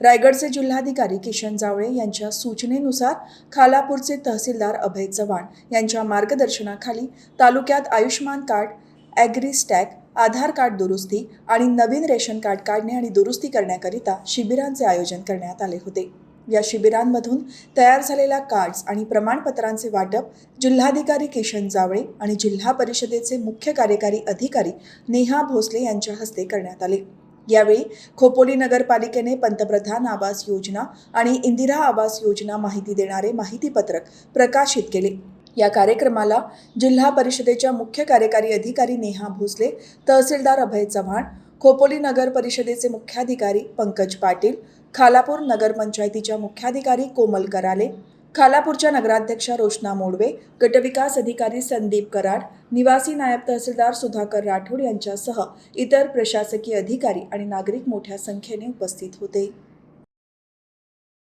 रायगडचे जिल्हाधिकारी किशन जावळे यांच्या सूचनेनुसार खालापूरचे तहसीलदार अभय चव्हाण यांच्या मार्गदर्शनाखाली तालुक्यात Ayushman card AgriStack Aadhaar card दुरुस्ती आणि नवीन रेशन कार्ड काढणे आणि दुरुस्ती करण्याकरिता शिबिरांचे आयोजन करण्यात आले होते. या शिबिरांमधून तयार झालेल्या कार्ड्स आणि प्रमाणपत्रांचे वाटप जिल्हाधिकारी किशन जावळे आणि जिल्हा परिषदेचे मुख्य कार्यकारी अधिकारी नेहा भोसले यांच्या हस्ते करण्यात आले. यावेळी खोपोली नगरपालिकेने पंतप्रधान आवास योजना आणि इंदिरा आवास योजना माहिती देणारे माहितीपत्रक प्रकाशित केले. या कार्यक्रमाला जिल्हा परिषदेच्या मुख्य कार्यकारी अधिकारी नेहा भोसले तहसीलदार अभय चव्हाण खोपोली नगर परिषदेचे मुख्याधिकारी पंकज पाटील खालापूर नगरपंचायतीच्या मुख्याधिकारी कोमल कराले खालापूरच्या नगराध्यक्षा रोशना मोडवे गटविकास अधिकारी संदीप कराड निवासी नायब तहसीलदार सुधाकर राठोड यांच्यासह इतर प्रशासकीय अधिकारी आणि नागरिक मोठ्या संख्येने उपस्थित होते.